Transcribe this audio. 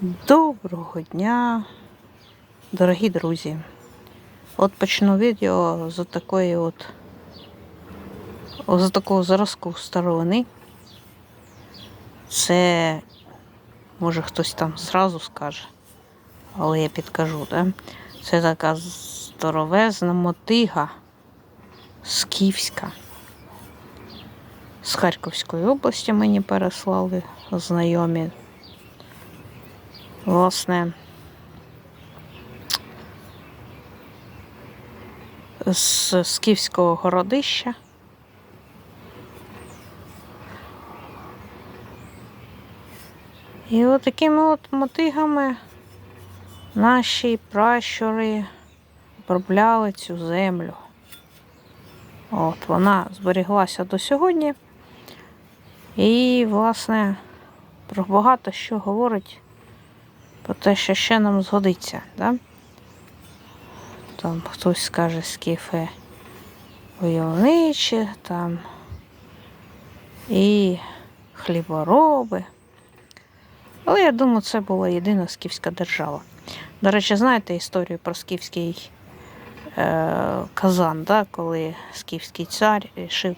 Доброго дня, дорогі друзі. От почну відео з такої от з такого зразку старовини. Це може хтось там зразу скаже, але я підкажу, да? Це така здоровезна мотига скіфська. З Харківської області мені переслали знайомі. Власне, з Скіфського городища. І от такими от мотигами наші пращури обробляли цю землю. От вона зберіглася до сьогодні. І, власне, про багато що говорить про те, що ще нам згодиться. Да? Там хтось скаже скіфи войовничі, там і хлібороби. Але я думаю, це була єдина скіфська держава. До речі, знаєте історію про скіфський е, казан, да? коли скіфський цар рішив